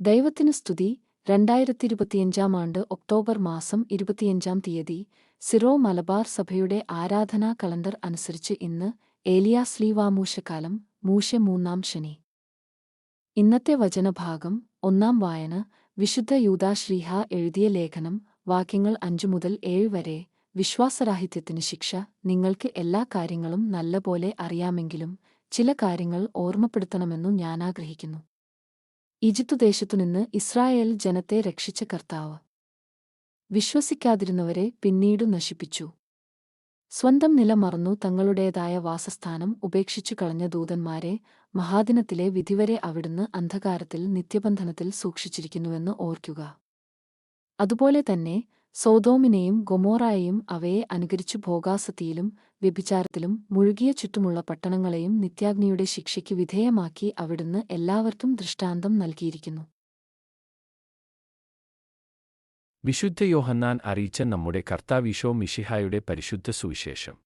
ദൈവത്തിനു സ്തുതി. രണ്ടായിരത്തി ഇരുപത്തിയഞ്ചാം ആണ്ട് ഒക്ടോബർ മാസം ഇരുപത്തിയഞ്ചാം തീയതി സിറോ മലബാർ സഭയുടെ ആരാധനാ കലണ്ടർ അനുസരിച്ച് ഇന്ന് ഏലിയാസ് ലീവാമൂശക്കാലം മൂശ മൂന്നാം ശനി. ഇന്നത്തെ വചനഭാഗം ഒന്നാം വായന വിശുദ്ധ യൂതാശ്രീഹ എഴുതിയ ലേഖനം വാക്യങ്ങൾ അഞ്ചു മുതൽ ഏഴ് വരെ. വിശ്വാസരാഹിത്യത്തിന് ശിക്ഷ. നിങ്ങൾക്ക് എല്ലാ കാര്യങ്ങളും നല്ലപോലെ അറിയാമെങ്കിലും ചില കാര്യങ്ങൾ ഓർമ്മപ്പെടുത്തണമെന്നു ഞാനാഗ്രഹിക്കുന്നു. ഈജിപ്തുദേശത്തുനിന്ന് ഇസ്രായേൽ ജനത്തെ രക്ഷിച്ച കർത്താവ്. വിശ്വസിക്കാതിരുന്നവരെ പിന്നീടു നശിപ്പിച്ചു. സ്വന്തം നില മറന്നു തങ്ങളുടേതായ വാസസ്ഥാനം ഉപേക്ഷിച്ചു കളഞ്ഞ ദൂതന്മാരെ മഹാദിനത്തിലെ വിധിവരെ അവിടുന്ന് അന്ധകാരത്തിൽ നിത്യബന്ധനത്തിൽ സൂക്ഷിച്ചിരിക്കുന്നുവെന്ന് ഓർക്കുക. അതുപോലെ തന്നെ സോതോമിനെയും ഗൊമോറായെയും അവയെ അനുകരിച്ചു ഭോഗാസത്തിയിലും വ്യഭിചാരത്തിലും മുഴുകിയ ചുറ്റുമുള്ള പട്ടണങ്ങളെയും നിത്യാഗ്നിയുടെ ശിക്ഷയ്ക്ക് വിധേയമാക്കി അവിടുന്ന് എല്ലാവർക്കും ദൃഷ്ടാന്തം നൽകിയിരിക്കുന്നു. വിശുദ്ധ യോഹന്നാൻ അറിയിച്ച നമ്മുടെ കർത്താവിശോ മിഷിഹായുടെ പരിശുദ്ധ സുവിശേഷം.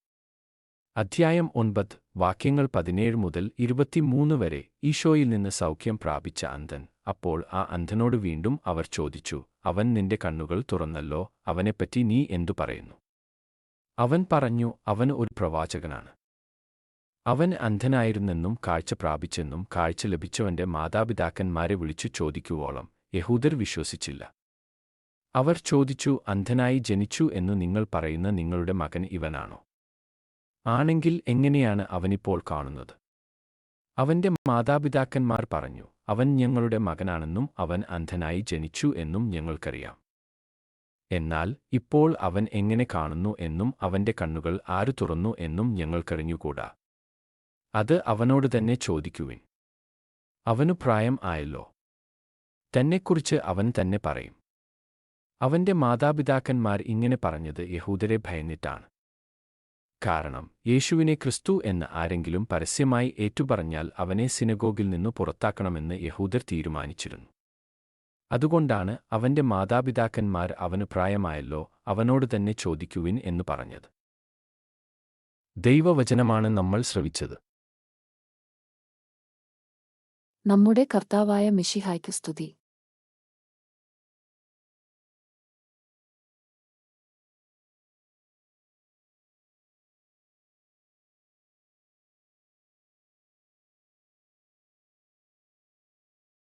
അധ്യായം ഒൻപത് വാക്യങ്ങൾ പതിനേഴ് മുതൽ ഇരുപത്തിമൂന്ന് വരെ ഈശോയിൽ നിന്ന് സൗഖ്യം പ്രാപിച്ച അന്ധൻ. അപ്പോൾ ആ അന്ധനോട് വീണ്ടും അവർ ചോദിച്ചു അവൻ നിന്റെ കണ്ണുകൾ തുറന്നല്ലോ? അവനെപ്പറ്റി നീ എന്തു പറയുന്നു? അവൻ പറഞ്ഞു അവൻ ഒരു പ്രവാചകനാണ്. അവൻ അന്ധനായിരുന്നെന്നും കാഴ്ച പ്രാപിച്ചെന്നും കാഴ്ച ലഭിച്ചവന്റെ മാതാപിതാക്കന്മാരെ വിളിച്ചു ചോദിക്കുവോളം. യഹൂദർ വിശ്വസിച്ചില്ല. അവർ ചോദിച്ചു അന്ധനായി ജനിച്ചു എന്നു നിങ്ങൾ പറയുന്ന നിങ്ങളുടെ മകൻ ഇവനാണോ? ആണെങ്കിൽ എങ്ങനെയാണ് അവനിപ്പോൾ കാണുന്നത്? അവന്റെ മാതാപിതാക്കന്മാർ പറഞ്ഞു അവൻ ഞങ്ങളുടെ മകനാണെന്നും അവൻ അന്ധനായി ജനിച്ചു എന്നും ഞങ്ങൾക്കറിയാം. എന്നാൽ ഇപ്പോൾ അവൻ എങ്ങനെ കാണുന്നു എന്നും അവന്റെ കണ്ണുകൾ ആരു തുറന്നു എന്നും ഞങ്ങൾക്കറിഞ്ഞുകൂടാ. അത് അവനോട് തന്നെ ചോദിക്കുവിൻ. അവനു പ്രായം ആയല്ലോ. തന്നെക്കുറിച്ച് അവൻ തന്നെ പറയും. അവന്റെ മാതാപിതാക്കന്മാർ ഇങ്ങനെ പറഞ്ഞത് യഹൂദരെ ഭയന്നിട്ടാണ്. കാരണം യേശുവിനെ ക്രിസ്തു എന്ന് ആരെങ്കിലും പരസ്യമായി ഏറ്റുപറഞ്ഞാൽ അവനെ സിനഗോഗിൽ നിന്ന് പുറത്താക്കണമെന്ന് യഹൂദർ തീരുമാനിച്ചിരുന്നു. അതുകൊണ്ടാണ് അവന്റെ മാതാപിതാക്കന്മാർ അവനു പ്രായമായല്ലോ അവനോട് തന്നെ ചോദിക്കുവിൻ എന്ന് പറഞ്ഞത്. ദൈവവചനമാണ് നമ്മൾ ശ്രവിച്ചത്. നമ്മുടെ കർത്താവായ മിഷിഹായ്ക്ക് സ്തുതി.